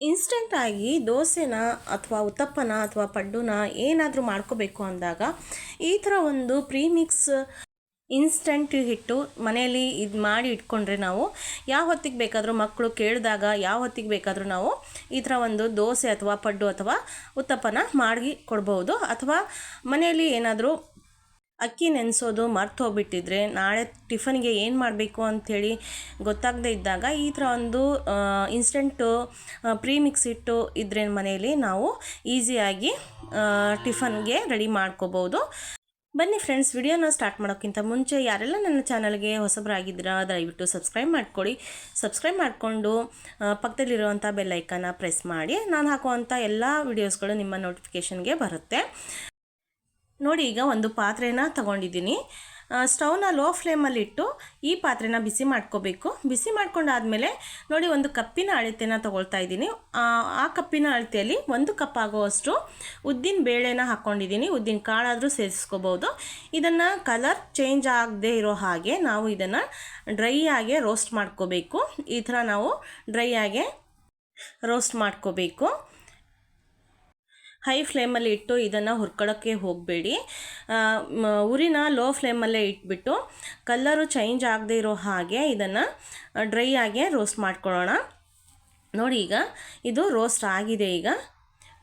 ಇನ್ಸ್ಟೆಂಟಾಗಿ ದೋಸೆನ ಅಥವಾ ಉತ್ತಪ್ಪನ ಅಥವಾ ಪಡ್ಡುನ ಏನಾದರೂ ಮಾಡ್ಕೋಬೇಕು ಅಂದಾಗ ಈ ಥರ ಒಂದು ಪ್ರೀಮಿಕ್ಸ್ ಇನ್ಸ್ಟಂಟ್ ಹಿಟ್ಟು ಮನೆಯಲ್ಲಿ ಇದು ಮಾಡಿ ಇಟ್ಕೊಂಡ್ರೆ ನಾವು ಯಾವ ಹೊತ್ತಿಗೆ ಬೇಕಾದರೂ ಮಕ್ಕಳು ಕೇಳಿದಾಗ ಯಾವ ಹೊತ್ತಿಗೆ ಬೇಕಾದರೂ ನಾವು ಈ ಥರ ಒಂದು ದೋಸೆ ಅಥವಾ ಪಡ್ಡು ಅಥವಾ ಉತ್ತಪ್ಪನ ಮಾಡಿ ಕೊಡ್ಬೋದು. ಅಥವಾ ಮನೆಯಲ್ಲಿ ಏನಾದರೂ ಅಕ್ಕಿ ನೆನೆಸೋದು ಮರ್ತು ಹೋಗ್ಬಿಟ್ಟಿದ್ರೆ ನಾಳೆ ಟಿಫನ್ಗೆ ಏನು ಮಾಡಬೇಕು ಅಂಥೇಳಿ ಗೊತ್ತಾಗದೇ ಇದ್ದಾಗ ಈ ಥರ ಒಂದು ಇನ್ಸ್ಟೆಂಟು ಪ್ರೀ ಮಿಕ್ಸ್ ಇಟ್ಟು ಇದ್ರೆ ಮನೆಯಲ್ಲಿ ನಾವು ಈಸಿಯಾಗಿ ಟಿಫನ್ಗೆ ರೆಡಿ ಮಾಡ್ಕೋಬೋದು. ಬನ್ನಿ ಫ್ರೆಂಡ್ಸ್ ವಿಡಿಯೋನ ಸ್ಟಾರ್ಟ್ ಮಾಡೋಕ್ಕಿಂತ ಮುಂಚೆ ಯಾರೆಲ್ಲ ನನ್ನ ಚಾನಲ್ಗೆ ಹೊಸಬರಾಗಿದ್ದೀರಾ, ದಯವಿಟ್ಟು ಸಬ್ಸ್ಕ್ರೈಬ್ ಮಾಡ್ಕೊಳ್ಳಿ. ಸಬ್ಸ್ಕ್ರೈಬ್ ಮಾಡಿಕೊಂಡು ಪಕ್ಕದಲ್ಲಿರುವಂಥ ಬೆಲ್ಲೈಕನ್ನ ಪ್ರೆಸ್ ಮಾಡಿ. ನಾನು ಹಾಕುವಂಥ ಎಲ್ಲ ವಿಡಿಯೋಸ್ಗಳು ನಿಮ್ಮ ನೋಟಿಫಿಕೇಷನ್ಗೆ ಬರುತ್ತೆ. ನೋಡಿ ಈಗ ಒಂದು ಪಾತ್ರೆನ ತಗೊಂಡಿದ್ದೀನಿ. ಸ್ಟವ್ನ ಲೋ ಫ್ಲೇಮಲ್ಲಿ ಇಟ್ಟು ಈ ಪಾತ್ರೆನ ಬಿಸಿ ಮಾಡ್ಕೋಬೇಕು. ಬಿಸಿ ಮಾಡ್ಕೊಂಡಾದಮೇಲೆ ನೋಡಿ ಒಂದು ಕಪ್ಪಿನ ಅಳತೆನ ತೊಗೊಳ್ತಾ ಇದ್ದೀನಿ. ಆ ಕಪ್ಪಿನ ಅಳತೆಯಲ್ಲಿ ಒಂದು ಕಪ್ ಆಗುವಷ್ಟು ಉದ್ದಿನ ಬೇಳೆನ ಹಾಕ್ಕೊಂಡಿದ್ದೀನಿ ಉದ್ದಿನ ಕಾಳಾದರೂ ಸೇರಿಸ್ಕೋಬೋದು. ಇದನ್ನು ಕಲರ್ ಚೇಂಜ್ ಆಗದೆ ಇರೋ ಹಾಗೆ ನಾವು ಇದನ್ನು ಡ್ರೈ ಆಗಿ ರೋಸ್ಟ್ ಮಾಡ್ಕೋಬೇಕು. ಈ ಥರ ನಾವು ಡ್ರೈ ಆಗಿ ರೋಸ್ಟ್ ಮಾಡ್ಕೋಬೇಕು. ಹೈ ಫ್ಲೇಮಲ್ಲಿ ಇಟ್ಟು ಇದನ್ನು ಹುರ್ಕೊಳ್ಳೋಕ್ಕೆ ಹೋಗಬೇಡಿ. ಉರಿನ ಲೋ ಫ್ಲೇಮಲ್ಲೇ ಇಟ್ಬಿಟ್ಟು ಕಲ್ಲರು ಚೇಂಜ್ ಆಗದೆ ಇರೋ ಹಾಗೆ ಇದನ್ನು ಡ್ರೈ ಆಗಿ ರೋಸ್ಟ್ ಮಾಡ್ಕೊಳ್ಳೋಣ. ನೋಡಿ ಈಗ ಇದು ರೋಸ್ಟ್ ಆಗಿದೆ ಈಗ.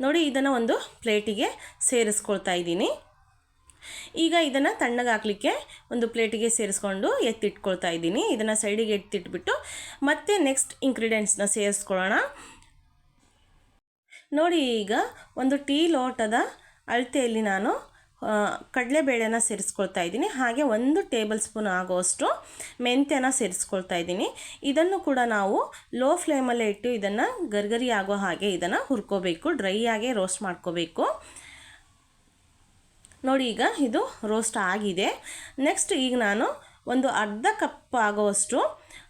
ನೋಡಿ ಇದನ್ನು ಒಂದು ಪ್ಲೇಟಿಗೆ ಸೇರಿಸ್ಕೊಳ್ತಾ ಇದ್ದೀನಿ. ಈಗ ಇದನ್ನು ತಣ್ಣಗೆ ಒಂದು ಪ್ಲೇಟಿಗೆ ಸೇರಿಸ್ಕೊಂಡು ಎತ್ತಿಟ್ಕೊಳ್ತಾ ಇದ್ದೀನಿ. ಇದನ್ನು ಸೈಡಿಗೆ ಎತ್ತಿಟ್ಬಿಟ್ಟು ಮತ್ತೆ ನೆಕ್ಸ್ಟ್ ಇಂಗ್ರೀಡಿಯೆಂಟ್ಸ್ನ ಸೇರಿಸ್ಕೊಳ್ಳೋಣ. ನೋಡಿ ಈಗ ಒಂದು ಟೀ ಲೋಟದ ಅಳತೆಯಲ್ಲಿ ನಾನು ಕಡಲೆಬೇಳೆನ ಸೇರಿಸ್ಕೊಳ್ತಾ ಇದ್ದೀನಿ. ಹಾಗೆ ಒಂದು ಟೇಬಲ್ ಸ್ಪೂನ್ ಆಗೋಷ್ಟು ಮೆಂತ್ಯನ ಸೇರಿಸ್ಕೊಳ್ತಾ ಇದ್ದೀನಿ. ಇದನ್ನು ಕೂಡ ನಾವು ಲೋ ಫ್ಲೇಮಲ್ಲೇ ಇಟ್ಟು ಇದನ್ನು ಗರ್ಗರಿ ಆಗೋ ಹಾಗೆ ಇದನ್ನು ಹುರ್ಕೋಬೇಕು, ಡ್ರೈ ಆಗಿ ರೋಸ್ಟ್ ಮಾಡ್ಕೋಬೇಕು. ನೋಡಿ ಈಗ ಇದು ರೋಸ್ಟ್ ಆಗಿದೆ. ನೆಕ್ಸ್ಟ್ ಈಗ ನಾನು ಒಂದು ಅರ್ಧ ಕಪ್ ಆಗೋವಷ್ಟು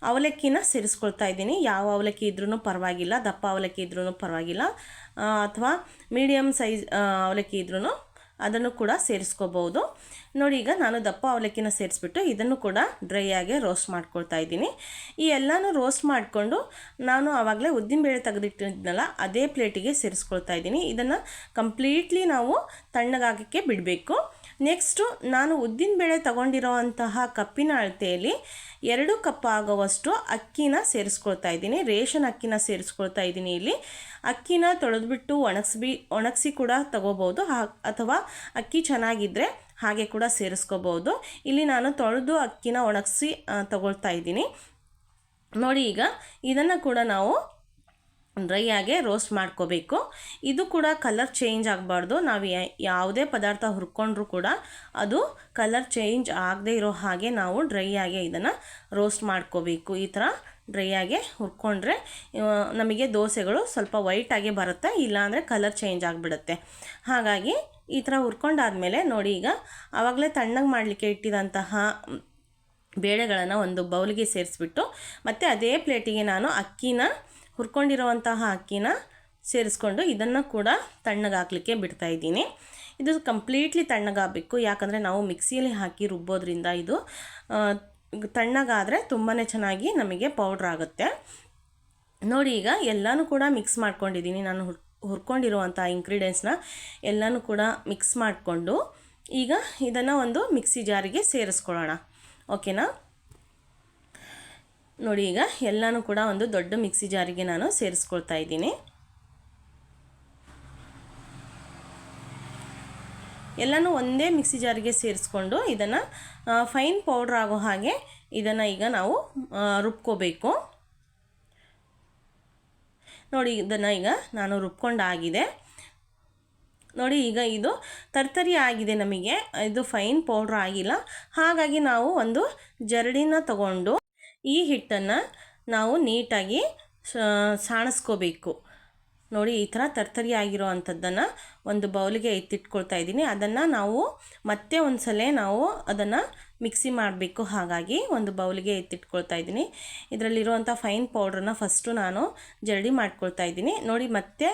ಅವಲಕ್ಕಿನ ಸೇರಿಸ್ಕೊಳ್ತಾ ಇದ್ದೀನಿ. ಯಾವ ಅವಲಕ್ಕಿ ಇದ್ರೂ ಪರವಾಗಿಲ್ಲ, ದಪ್ಪ ಅವಲಕ್ಕಿ ಇದ್ರೂ ಪರವಾಗಿಲ್ಲ. ಅಥವಾ ಮೀಡಿಯಮ್ ಸೈಜ್ ಅವಲಕ್ಕಿ ಇದ್ರೂ ಅದನ್ನು ಕೂಡ ಸೇರಿಸ್ಕೋಬೋದು ನೋಡಿ, ಈಗ ನಾನು ದಪ್ಪ ಅವಲಕ್ಕಿನ ಸೇರಿಸ್ಬಿಟ್ಟು ಇದನ್ನು ಕೂಡ ಡ್ರೈ ಆಗಿ ರೋಸ್ಟ್ ಮಾಡ್ಕೊಳ್ತಾ ಇದ್ದೀನಿ. ಈ ಎಲ್ಲನೂ ರೋಸ್ಟ್ ಮಾಡಿಕೊಂಡು ನಾನು ಆವಾಗಲೇ ಉದ್ದಿನಬೇಳೆ ತೆಗೆದಿಟ್ಟಿದ್ನಲ್ಲ, ಅದೇ ಪ್ಲೇಟಿಗೆ ಸೇರಿಸ್ಕೊಳ್ತಾ ಇದ್ದೀನಿ. ಇದನ್ನು ಕಂಪ್ಲೀಟ್ಲಿ ನಾವು ತಣ್ಣಗಾಗಕ್ಕೆ ಬಿಡಬೇಕು. ನೆಕ್ಸ್ಟು ನಾನು ಉದ್ದಿನಬೇಳೆ ತಗೊಂಡಿರೋ ಅಂತಹ ಕಪ್ಪಿನ ಅಳತೆಯಲ್ಲಿ ಎರಡು ಕಪ್ ಆಗುವಷ್ಟು ಅಕ್ಕಿನ ಸೇರಿಸ್ಕೊಳ್ತಾ ಇದ್ದೀನಿ. ರೇಷನ್ ಅಕ್ಕಿನ ಸೇರಿಸ್ಕೊಳ್ತಾ ಇದ್ದೀನಿ ಇಲ್ಲಿ. ಅಕ್ಕಿನ ತೊಳೆದ್ಬಿಟ್ಟು ಒಣಗಿಸ್ಬಿ, ಒಣಗಿಸಿ ಕೂಡ ತಗೋಬೋದು ಅಥವಾ ಅಕ್ಕಿ ಚೆನ್ನಾಗಿದ್ದರೆ ಹಾಗೆ ಕೂಡ ಸೇರಿಸ್ಕೋಬೋದು ಇಲ್ಲಿ ನಾನು ತೊಳೆದು ಅಕ್ಕಿನ ಒಣಗಿಸಿ ತಗೊಳ್ತಾ ಇದ್ದೀನಿ. ನೋಡಿ ಈಗ ಇದನ್ನು ಕೂಡ ನಾವು ಡ್ರೈ ಆಗಿ ರೋಸ್ಟ್ ಮಾಡ್ಕೋಬೇಕು. ಇದು ಕೂಡ ಕಲರ್ ಚೇಂಜ್ ಆಗಬಾರ್ದು. ನಾವು ಯಾವುದೇ ಪದಾರ್ಥ ಹುರ್ಕೊಂಡ್ರೂ ಕೂಡ ಅದು ಕಲರ್ ಚೇಂಜ್ ಆಗದೆ ಇರೋ ಹಾಗೆ ನಾವು ಡ್ರೈ ಆಗಿ ಇದನ್ನು ರೋಸ್ಟ್ ಮಾಡ್ಕೋಬೇಕು. ಈ ಥರ ಡ್ರೈ ಆಗಿ ಹುರ್ಕೊಂಡ್ರೆ ನಮಗೆ ದೋಸೆಗಳು ಸ್ವಲ್ಪ ವೈಟಾಗಿ ಬರುತ್ತೆ, ಇಲ್ಲಾಂದರೆ ಕಲರ್ ಚೇಂಜ್ ಆಗಿಬಿಡುತ್ತೆ. ಹಾಗಾಗಿ ಈ ಥರ ಹುರ್ಕೊಂಡಾದಮೇಲೆ ನೋಡಿ ಈಗ ಆವಾಗಲೇ ತಣ್ಣಗೆ ಮಾಡಲಿಕ್ಕೆ ಇಟ್ಟಿದಂತಹ ಬೇಳೆಗಳನ್ನು ಒಂದು ಬೌಲ್ಗೆ ಸೇರಿಸ್ಬಿಟ್ಟು, ಮತ್ತು ಅದೇ ಪ್ಲೇಟಿಗೆ ನಾನು ಅಕ್ಕಿನ ಹುರ್ಕೊಂಡಿರುವಂತಹ ಅಕ್ಕಿನ ಸೇರಿಸ್ಕೊಂಡು ಇದನ್ನು ಕೂಡ ತಣ್ಣಗಾಗಲಿಕ್ಕೆ ಬಿಡ್ತಾ ಇದ್ದೀನಿ. ಇದು ಕಂಪ್ಲೀಟ್ಲಿ ತಣ್ಣಗಾಗಬೇಕು. ಯಾಕಂದರೆ ನಾವು ಮಿಕ್ಸಿಯಲ್ಲಿ ಹಾಕಿ ರುಬ್ಬೋದ್ರಿಂದ ಇದು ತಣ್ಣಗಾದರೆ ತುಂಬಾ ಚೆನ್ನಾಗಿ ನಮಗೆ ಪೌಡ್ರ್ ಆಗುತ್ತೆ. ನೋಡಿ ಈಗ ಎಲ್ಲನೂ ಕೂಡ ಮಿಕ್ಸ್ ಮಾಡ್ಕೊಂಡಿದ್ದೀನಿ. ನಾನು ಹುರ್ ಹುರ್ಕೊಂಡಿರುವಂಥ ಇಂಗ್ರೀಡಿಯೆಂಟ್ಸ್ನ ಎಲ್ಲನೂ ಕೂಡ ಮಿಕ್ಸ್ ಮಾಡಿಕೊಂಡು ಈಗ ಇದನ್ನು ಒಂದು ಮಿಕ್ಸಿ ಜಾರಿಗೆ ಸೇರಿಸ್ಕೊಳ್ಳೋಣ. ಓಕೆನಾ ನೋಡಿ ಈಗ ಎಲ್ಲನೂ ಕೂಡ ಒಂದು ದೊಡ್ಡ ಮಿಕ್ಸಿ ಜಾರಿಗೆ ನಾನು ಸೇರಿಸ್ಕೊಳ್ತಾ ಇದ್ದೀನಿ. ಎಲ್ಲನೂ ಒಂದೇ ಮಿಕ್ಸಿ ಜಾರಿಗೆ ಸೇರಿಸ್ಕೊಂಡು ಇದನ್ನು ಫೈನ್ ಪೌಡ್ರ್ ಆಗೋ ಹಾಗೆ ಇದನ್ನು ಈಗ ನಾವು ರುಬ್ಕೋಬೇಕು. ನೋಡಿ ಇದನ್ನು ಈಗ ನಾನು ರುಬ್ಕೊಂಡಾಗಿದೆ ನೋಡಿ ಈಗ ಇದು ತರ್ತರಿ ಆಗಿದೆ ನಮಗೆ. ಇದು ಫೈನ್ ಪೌಡ್ರ್ ಆಗಿಲ್ಲ. ಹಾಗಾಗಿ ನಾವು ಒಂದು ಜರಡಿನ ತಗೊಂಡು ಈ ಹಿಟ್ಟನ್ನು ನಾವು ನೀಟಾಗಿ ಸಾಣಿಸ್ಕೋಬೇಕು. ನೋಡಿ, ಈ ಥರ ತರ್ತರಿ ಆಗಿರೋ ಅಂಥದ್ದನ್ನು ಒಂದು ಬೌಲಿಗೆ ಎತ್ತಿಟ್ಕೊಳ್ತಾ ಇದ್ದೀನಿ. ಅದನ್ನು ನಾವು ಮತ್ತೆ ಒಂದು ಸಲ ನಾವು ಅದನ್ನು ಮಿಕ್ಸಿ ಮಾಡಬೇಕು. ಹಾಗಾಗಿ ಒಂದು ಬೌಲಿಗೆ ಎತ್ತಿಟ್ಕೊಳ್ತಾ ಇದ್ದೀನಿ. ಇದರಲ್ಲಿರುವಂಥ ಫೈನ್ ಪೌಡ್ರನ್ನ ಫಸ್ಟು ನಾನು ಜರಡಿ ಮಾಡ್ಕೊಳ್ತಾ ಇದ್ದೀನಿ. ನೋಡಿ, ಮತ್ತೆ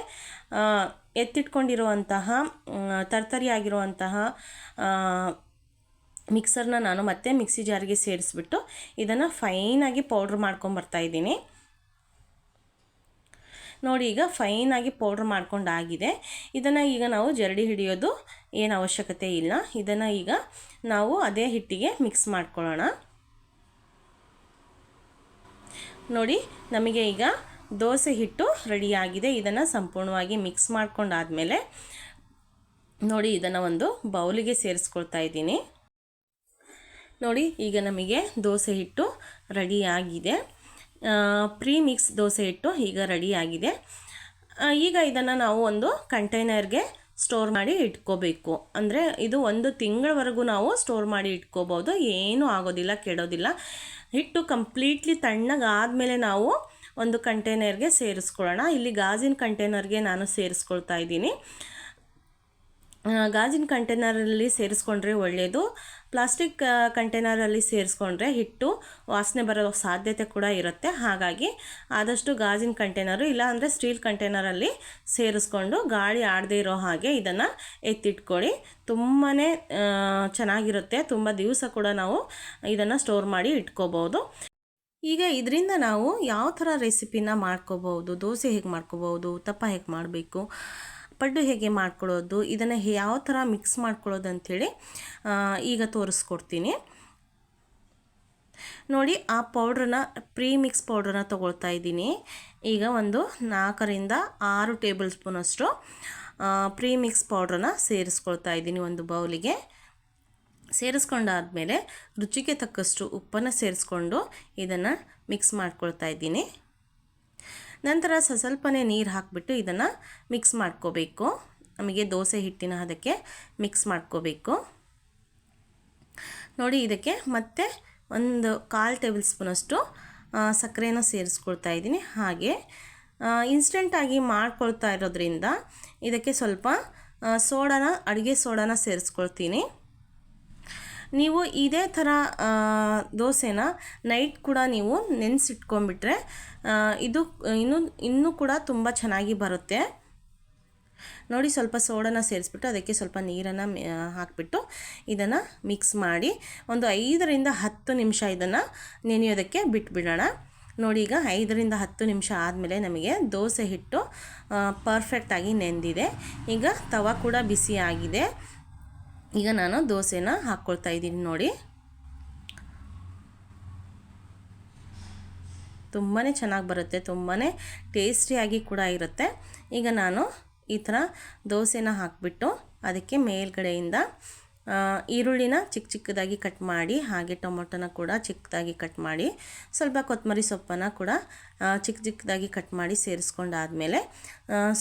ಎತ್ತಿಟ್ಕೊಂಡಿರುವಂತಹ ತರ್ತರಿ ಆಗಿರುವಂತಹ ಮಿಕ್ಸರ್ನ ನಾನು ಮತ್ತೆ ಮಿಕ್ಸಿ ಜಾರಿಗೆ ಸೇರಿಸ್ಬಿಟ್ಟು ಇದನ್ನು ಫೈನಾಗಿ ಪೌಡ್ರ್ ಮಾಡ್ಕೊಂಬರ್ತಾಯಿದ್ದೀನಿ ನೋಡಿ ಈಗ ಫೈನಾಗಿ ಪೌಡ್ರ್ ಮಾಡ್ಕೊಂಡಾಗಿದೆ ಇದನ್ನು ಈಗ ನಾವು ಜರಡಿ ಹಿಡಿಯೋದು ಏನು ಅವಶ್ಯಕತೆ ಇಲ್ಲ. ಇದನ್ನು ಈಗ ನಾವು ಅದೇ ಹಿಟ್ಟಿಗೆ ಮಿಕ್ಸ್ ಮಾಡ್ಕೊಳ್ಳೋಣ. ನೋಡಿ ನಮಗೆ ಈಗ ದೋಸೆ ಹಿಟ್ಟು ರೆಡಿಯಾಗಿದೆ ಇದನ್ನು ಸಂಪೂರ್ಣವಾಗಿ ಮಿಕ್ಸ್ ಮಾಡ್ಕೊಂಡಾದಮೇಲೆ ನೋಡಿ ಇದನ್ನು ಒಂದು ಬೌಲಿಗೆ ಸೇರಿಸ್ಕೊಳ್ತಾ ಇದ್ದೀನಿ. ನೋಡಿ, ಈಗ ನಮಗೆ ದೋಸೆ ಹಿಟ್ಟು ರೆಡಿಯಾಗಿದೆ ಪ್ರೀ ಮಿಕ್ಸ್ ದೋಸೆ ಹಿಟ್ಟು ಈಗ ರೆಡಿಯಾಗಿದೆ ಈಗ ಇದನ್ನು ನಾವು ಒಂದು ಕಂಟೈನರ್ಗೆ ಸ್ಟೋರ್ ಮಾಡಿ ಇಟ್ಕೋಬೇಕು. ಅಂದರೆ ಇದು ಒಂದು ತಿಂಗಳವರೆಗೂ ನಾವು ಸ್ಟೋರ್ ಮಾಡಿ ಇಟ್ಕೋಬೋದು ಏನೂ ಆಗೋದಿಲ್ಲ, ಕೆಡೋದಿಲ್ಲ. ಹಿಟ್ಟು ಕಂಪ್ಲೀಟ್ಲಿ ತಣ್ಣಗಾದಮೇಲೆ ನಾವು ಒಂದು ಕಂಟೈನರ್ಗೆ ಸೇರಿಸ್ಕೊಳ್ಳೋಣ. ಇಲ್ಲಿ ಗಾಜಿನ ಕಂಟೈನರ್ಗೆ ನಾನು ಸೇರಿಸ್ಕೊಳ್ತಾ ಇದ್ದೀನಿ. ಗಾಜಿನ ಕಂಟೈನರಲ್ಲಿ ಸೇರಿಸ್ಕೊಂಡ್ರೆ ಒಳ್ಳೆಯದು ಪ್ಲಾಸ್ಟಿಕ್ ಕಂಟೈನರಲ್ಲಿ ಸೇರಿಸ್ಕೊಂಡ್ರೆ ಹಿಟ್ಟು ವಾಸನೆ ಬರೋ ಸಾಧ್ಯತೆ ಕೂಡ ಇರುತ್ತೆ. ಹಾಗಾಗಿ ಆದಷ್ಟು ಗಾಜಿನ ಕಂಟೈನರು ಇಲ್ಲ ಅಂದರೆ ಸ್ಟೀಲ್ ಕಂಟೈನರಲ್ಲಿ ಸೇರಿಸ್ಕೊಂಡು ಗಾಳಿ ಆಡದೇ ಇರೋ ಹಾಗೆ ಇದನ್ನು ಎತ್ತಿಟ್ಕೊಳ್ಳಿ. ತುಂಬಾ ಚೆನ್ನಾಗಿರುತ್ತೆ. ತುಂಬ ದಿವಸ ಕೂಡ ನಾವು ಇದನ್ನು ಸ್ಟೋರ್ ಮಾಡಿ ಇಟ್ಕೋಬೋದು. ಈಗ ಇದರಿಂದ ನಾವು ಯಾವ ಥರ ರೆಸಿಪಿನ ಮಾಡ್ಕೋಬೋದು? ದೋಸೆ ಹೇಗೆ ಮಾಡ್ಕೋಬೋದು? ತಪ್ಪ ಹೇಗೆ ಮಾಡಬೇಕು? ಪಡ್ಡು ಹೇಗೆ ಮಾಡ್ಕೊಳ್ಳೋದು, ಇದನ್ನು ಯಾವ ಥರ ಮಿಕ್ಸ್ ಮಾಡ್ಕೊಳ್ಳೋದು ಅಂಥೇಳಿ ಈಗ ತೋರಿಸ್ಕೊಡ್ತೀನಿ. ನೋಡಿ, ಆ ಪೌಡ್ರನ್ನ ಪ್ರೀ ಮಿಕ್ಸ್ ಪೌಡ್ರನ್ನ ತೊಗೊಳ್ತಾ ಇದ್ದೀನಿ. ಈಗ ಒಂದು ನಾಲ್ಕರಿಂದ ಆರು ಟೇಬಲ್ ಸ್ಪೂನಷ್ಟು ಪ್ರೀ ಮಿಕ್ಸ್ ಪೌಡ್ರನ್ನ ಸೇರಿಸ್ಕೊಳ್ತಾ ಇದ್ದೀನಿ ಒಂದು ಬೌಲಿಗೆ. ಸೇರಿಸ್ಕೊಂಡಾದಮೇಲೆ ರುಚಿಗೆ ತಕ್ಕಷ್ಟು ಉಪ್ಪನ್ನು ಸೇರಿಸ್ಕೊಂಡು ಇದನ್ನು ಮಿಕ್ಸ್ ಮಾಡ್ಕೊಳ್ತಾ ಇದ್ದೀನಿ. ನಂತರ ಸ್ವಲ್ಪನೇ ನೀರು ಹಾಕಿಬಿಟ್ಟು ಇದನ್ನು ಮಿಕ್ಸ್ ಮಾಡ್ಕೋಬೇಕು. ನಮಗೆ ದೋಸೆ ಹಿಟ್ಟಿನ ಅದಕ್ಕೆ ಮಿಕ್ಸ್ ಮಾಡ್ಕೋಬೇಕು. ನೋಡಿ ಇದಕ್ಕೆ ಮತ್ತೆ ಒಂದು ಕಾಲು ಟೇಬಲ್ ಸ್ಪೂನಷ್ಟು ಸಕ್ಕರೆನ ಸೇರಿಸ್ಕೊಳ್ತಾ ಇದ್ದೀನಿ. ಹಾಗೆ ಇನ್ಸ್ಟೆಂಟಾಗಿ ಮಾಡ್ಕೊಳ್ತಾ ಇರೋದ್ರಿಂದ ಇದಕ್ಕೆ ಸ್ವಲ್ಪ ಸೋಡಾನ, ಅಡುಗೆ ಸೋಡಾನ ಸೇರಿಸ್ಕೊಳ್ತೀನಿ. ನೀವು ಇದೇ ಥರ ದೋಸೆನ ನೈಟ್ ಕೂಡ ನೀವು ನೆನೆಸಿಟ್ಕೊಂಡ್ಬಿಟ್ರೆ ಇದು, ಇನ್ನೂ ಇನ್ನೂ ಕೂಡ ತುಂಬ ಚೆನ್ನಾಗಿ ಬರುತ್ತೆ. ನೋಡಿ ಸ್ವಲ್ಪ ಸೋಡನ ಸೇರಿಸ್ಬಿಟ್ಟು ಅದಕ್ಕೆ ಸ್ವಲ್ಪ ನೀರನ್ನು ಹಾಕಿಬಿಟ್ಟು ಇದನ್ನು ಮಿಕ್ಸ್ ಮಾಡಿ ಒಂದು ಐದರಿಂದ ಹತ್ತು ನಿಮಿಷ ಇದನ್ನು ನೆನೆಯೋದಕ್ಕೆ ಬಿಟ್ಬಿಡೋಣ. ನೋಡಿ ಈಗ ಐದರಿಂದ ಹತ್ತು ನಿಮಿಷ ಆದಮೇಲೆ ನಮಗೆ ದೋಸೆ ಹಿಟ್ಟು ಪರ್ಫೆಕ್ಟಾಗಿ ನೆಂದಿದೆ. ಈಗ ತವ ಕೂಡ ಬಿಸಿಯಾಗಿದೆ. ಈಗ ನಾನು ದೋಸೆನ ಹಾಕ್ಕೊಳ್ತಾ ಇದ್ದೀನಿ ನೋಡಿ. ತುಂಬಾ ಚೆನ್ನಾಗಿ ಬರುತ್ತೆ ತುಂಬಾ ಟೇಸ್ಟಿಯಾಗಿ ಕೂಡ ಇರುತ್ತೆ. ಈಗ ನಾನು ಈ ಥರ ದೋಸೆನ ಹಾಕಿಬಿಟ್ಟು ಅದಕ್ಕೆ ಮೇಲ್ಗಡೆಯಿಂದ ಈರುಳ್ಳಿನ ಚಿಕ್ಕ ಚಿಕ್ಕದಾಗಿ ಕಟ್ ಮಾಡಿ, ಹಾಗೆ ಟೊಮೊಟೊನ ಕೂಡ ಚಿಕ್ಕದಾಗಿ ಕಟ್ ಮಾಡಿ, ಸ್ವಲ್ಪ ಕೊತ್ತಂಬರಿ ಸೊಪ್ಪನ್ನು ಕೂಡ ಚಿಕ್ಕ ಚಿಕ್ಕದಾಗಿ ಕಟ್ ಮಾಡಿ ಸೇರಿಸ್ಕೊಂಡಾದಮೇಲೆ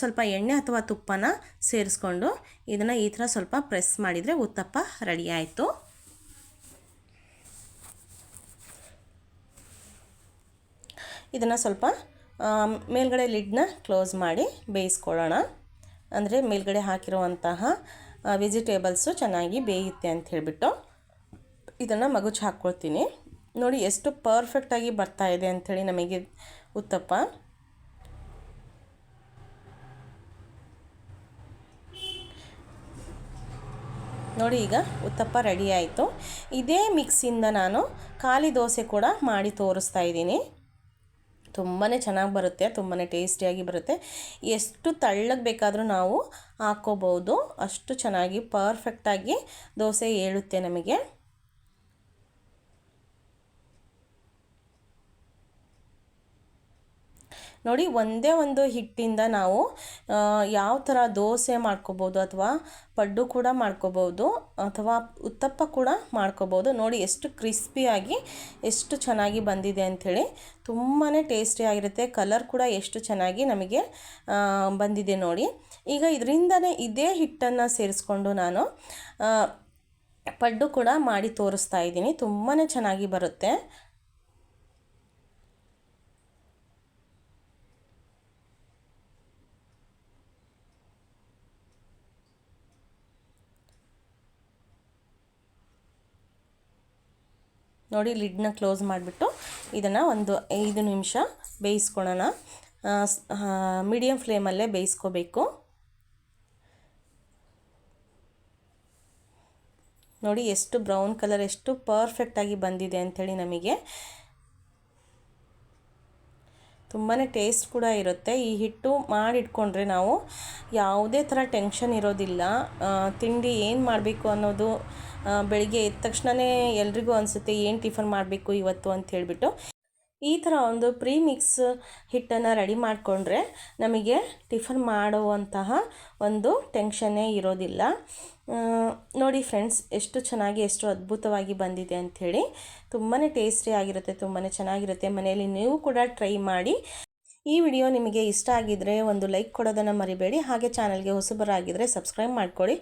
ಸ್ವಲ್ಪ ಎಣ್ಣೆ ಅಥವಾ ತುಪ್ಪನ ಸೇರಿಸ್ಕೊಂಡು ಇದನ್ನು ಈ ಥರ ಸ್ವಲ್ಪ ಪ್ರೆಸ್ ಮಾಡಿದರೆ ಉತ್ತಪ್ಪ ರೆಡಿ ಆಯಿತು. ಇದನ್ನು ಸ್ವಲ್ಪ ಮೇಲ್ಗಡೆ ಲಿಡ್ನ ಕ್ಲೋಸ್ ಮಾಡಿ ಬೇಯಿಸ್ಕೊಳ್ಳೋಣ. ಅಂದರೆ ಮೇಲ್ಗಡೆ ಹಾಕಿರುವಂತಹ ವೆಜಿಟೇಬಲ್ಸು ಚೆನ್ನಾಗಿ ಬೇಯುತ್ತೆ ಅಂತ ಹೇಳಿಬಿಟ್ಟು ಇದನ್ನು ಮಗುಚ್ ಹಾಕ್ಕೊಳ್ತೀನಿ. ನೋಡಿ, ಎಷ್ಟು ಪರ್ಫೆಕ್ಟಾಗಿ ಬರ್ತಾ ಇದೆ ಅಂಥೇಳಿ ನಮಗೆ ಉತ್ತಪ್ಪ. ನೋಡಿ, ಈಗ ಉತ್ತಪ್ಪ ರೆಡಿ ಆಯಿತು. ಇದೇ ಮಿಕ್ಸಿಂದ ನಾನು ಖಾಲಿ ದೋಸೆ ಕೂಡ ಮಾಡಿ ತೋರಿಸ್ತಾ ಇದ್ದೀನಿ. ತುಂಬಾ ಚೆನ್ನಾಗಿ ಬರುತ್ತೆ ತುಂಬಾ ಟೇಸ್ಟಿಯಾಗಿ ಬರುತ್ತೆ. ಎಷ್ಟು ತಳ್ಳಗೆ ಬೇಕಾದರೂ ನಾವು ಹಾಕ್ಕೋಬೋದು. ಅಷ್ಟು ಚೆನ್ನಾಗಿ ಪರ್ಫೆಕ್ಟಾಗಿ ದೋಸೆ ಏಳುತ್ತೆ ನಮಗೆ. ನೋಡಿ, ಒಂದೇ ಒಂದು ಹಿಟ್ಟಿಂದ ನಾವು ಯಾವ ಥರ ದೋಸೆ ಮಾಡ್ಕೋಬೋದು ಅಥವಾ ಪಡ್ಡು ಕೂಡ ಮಾಡ್ಕೋಬೋದು ಅಥವಾ ಉತ್ತಪ್ಪ ಕೂಡ ಮಾಡ್ಕೋಬೋದು. ನೋಡಿ, ಎಷ್ಟು ಕ್ರಿಸ್ಪಿಯಾಗಿ ಎಷ್ಟು ಚೆನ್ನಾಗಿ ಬಂದಿದೆ ಅಂಥೇಳಿ. ತುಂಬಾ ಟೇಸ್ಟಿಯಾಗಿರುತ್ತೆ ಕಲರ್ ಕೂಡ ಎಷ್ಟು ಚೆನ್ನಾಗಿ ನಮಗೆ ಬಂದಿದೆ ನೋಡಿ. ಈಗ ಇದರಿಂದನೇ ಇದೇ ಹಿಟ್ಟನ್ನು ಸೇರಿಸ್ಕೊಂಡು ನಾನು ಪಡ್ಡು ಕೂಡ ಮಾಡಿ ತೋರಿಸ್ತಾ ಇದ್ದೀನಿ. ತುಂಬಾ ಚೆನ್ನಾಗಿ ಬರುತ್ತೆ. ನೋಡಿ ಲಿಡ್ನ ಕ್ಲೋಸ್ ಮಾಡಿಬಿಟ್ಟು ಇದನ್ನು ಒಂದು ಐದು ನಿಮಿಷ ಬೇಯಿಸ್ಕೊಳ್ಳೋಣ ಮೀಡಿಯಮ್ ಫ್ಲೇಮಲ್ಲೇ ಬೇಯಿಸ್ಕೋಬೇಕು. ನೋಡಿ ಎಷ್ಟು ಬ್ರೌನ್ ಕಲರ್, ಎಷ್ಟು ಪರ್ಫೆಕ್ಟಾಗಿ ಬಂದಿದೆ ಅಂಥೇಳಿ ನಮಗೆ. ತುಂಬಾ ಟೇಸ್ಟ್ ಕೂಡ ಇರುತ್ತೆ. ಈ ಹಿಟ್ಟು ಮಾಡಿಟ್ಕೊಂಡ್ರೆ ನಾವು ಯಾವುದೇ ಥರ ಟೆನ್ಷನ್ ಇರೋದಿಲ್ಲ. ತಿಂಡಿ ಏನು ಮಾಡಬೇಕು ಅನ್ನೋದು ಬೆಳಿಗ್ಗೆ ಎದ್ದ ತಕ್ಷಣವೇ ಎಲ್ರಿಗೂ ಅನಿಸುತ್ತೆ, ಏನು ಟಿಫನ್ ಮಾಡಬೇಕು ಇವತ್ತು? ಅಂತ ಹೇಳಿಬಿಟ್ಟು. ಈ ಥರ ಒಂದು ಪ್ರೀ ಮಿಕ್ಸ್ ಹಿಟ್ಟನ್ನು ರೆಡಿ ಮಾಡಿಕೊಂಡ್ರೆ ನಮಗೆ ಟಿಫನ್ ಮಾಡುವಂತಹ ಒಂದು ಟೆನ್ಷನ್ನೇ ಇರೋದಿಲ್ಲ. ನೋಡಿ ಫ್ರೆಂಡ್ಸ್, ಎಷ್ಟು ಚೆನ್ನಾಗಿ, ಎಷ್ಟು ಅದ್ಭುತವಾಗಿ ಬಂದಿದೆ ಅಂಥೇಳಿ. ತುಂಬಾ ಟೇಸ್ಟಿ ಆಗಿರುತ್ತೆ ತುಂಬಾ ಚೆನ್ನಾಗಿರುತ್ತೆ. ಮನೆಯಲ್ಲಿ ನೀವು ಕೂಡ ಟ್ರೈ ಮಾಡಿ. ಈ ವಿಡಿಯೋ ನಿಮಗೆ ಇಷ್ಟ ಆಗಿದ್ದರೆ ಒಂದು ಲೈಕ್ ಕೊಡೋದನ್ನು ಮರಿಬೇಡಿ. ಹಾಗೆ ಚಾನಲ್ಗೆ ಹೊಸಬರಾಗಿದ್ದರೆ ಸಬ್ಸ್ಕ್ರೈಬ್ ಮಾಡ್ಕೊಳ್ಳಿ.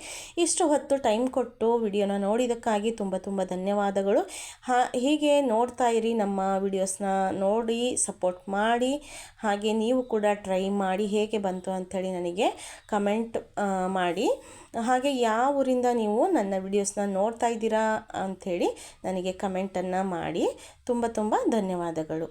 ಇಷ್ಟು ಹೊತ್ತು ಟೈಮ್ ಕೊಟ್ಟು ವಿಡಿಯೋನ ನೋಡಿದ್ದಕ್ಕಾಗಿ ತುಂಬ ತುಂಬ ಧನ್ಯವಾದಗಳು. ಹಾ, ಹೀಗೆ ನೋಡ್ತಾ ಇರಿ ನಮ್ಮ ವಿಡಿಯೋಸ್ನ ನೋಡಿ, ಸಪೋರ್ಟ್ ಮಾಡಿ. ಹಾಗೆ ನೀವು ಕೂಡ ಟ್ರೈ ಮಾಡಿ ಹೇಗೆ ಬಂತು ಅಂಥೇಳಿ ನನಗೆ ಕಮೆಂಟ್ ಮಾಡಿ. ಹಾಗೆ ಯಾವ ಊರಿಂದ ನೀವು ನನ್ನ ವಿಡಿಯೋಸ್ನ ನೋಡ್ತಾ ಇದ್ದೀರಾ ಅಂಥೇಳಿ ನನಗೆ ಕಮೆಂಟನ್ನು ಮಾಡಿ. ತುಂಬ ತುಂಬ ಧನ್ಯವಾದಗಳು.